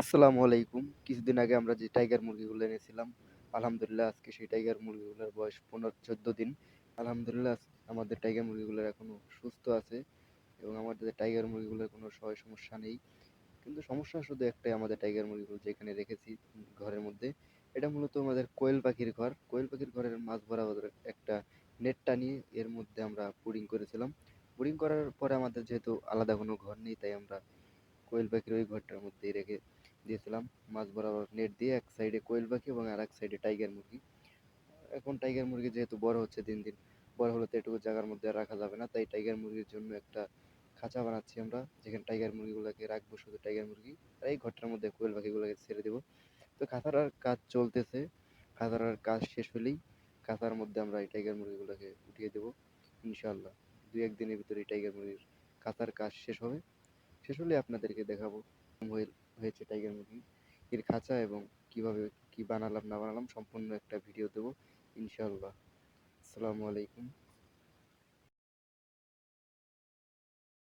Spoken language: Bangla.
আসসালামু আলাইকুম। কিছুদিন আগে আমরা যে টাইগার মুরগিগুলো এনেছিলাম, আলহামদুলিল্লাহ আজকে সেই টাইগার মুরগিগুলোর বয়স ১৫-১৪ দিন। আলহামদুলিল্লাহ আমাদের টাইগার মুরগিগুলো এখনও সুস্থ আছে এবং আমাদের টাইগার মুরগিগুলোর কোনো সয় সমস্যা নেই। কিন্তু সমস্যা শুধু একটাই আমাদের টাইগার মুরগিগুলো যেখানে রেখেছি ঘরের মধ্যে, এটা মূলত আমাদের কোয়েল পাখির ঘর। কোয়েল পাখির ঘরের মাঝ বরাবর একটা নেট টানিয়ে এর মধ্যে আমরা ব্রুডিং করেছিলাম। ব্রুডিং করার পরে আমাদের যেহেতু আলাদা কোনো ঘর নেই তাই আমরা কোয়েল পাখির ওই ঘরটার মধ্যেই রেখে দিয়েছিলাম, মাছ বরাবর নেট দিয়ে এক সাইডে কোয়েল পাখি এবং আর এক সাইডে টাইগার মুরগি। এখন টাইগার মুরগি যেহেতু বড় হচ্ছে দিন দিন, বড় হলে তো এটুকু জায়গার মধ্যে রাখা যাবে না। তাই টাইগার মুরগির জন্য একটা খাঁচা বানাচ্ছি আমরা, যেখানে টাইগার মুরগিগুলোকে রাখব, শুধু টাইগার মুরগি। আর এই ঘরটার মধ্যে কোয়েল পাখিগুলোকে ছেড়ে দেবো। তো খাঁচাটার কাজ চলতেছে। খাঁচাটার কাজ শেষ হলেই খাঁচার মধ্যে আমরা এই টাইগার মুরগিগুলোকে উঠিয়ে দেবো ইনশাল্লাহ দু একদিনের ভিতরে এই টাইগার মুরগির খাঁচার কাজ শেষ হবে। শেষ হলে আপনাদেরকে দেখাবো হয়েছে টাইগার মুরগি এর খাঁচা এবং কীভাবে, কি বানালাম না বানালাম সম্পূর্ণ একটা ভিডিও দেবো ইনশাল্লাহ আসসালামু আলাইকুম।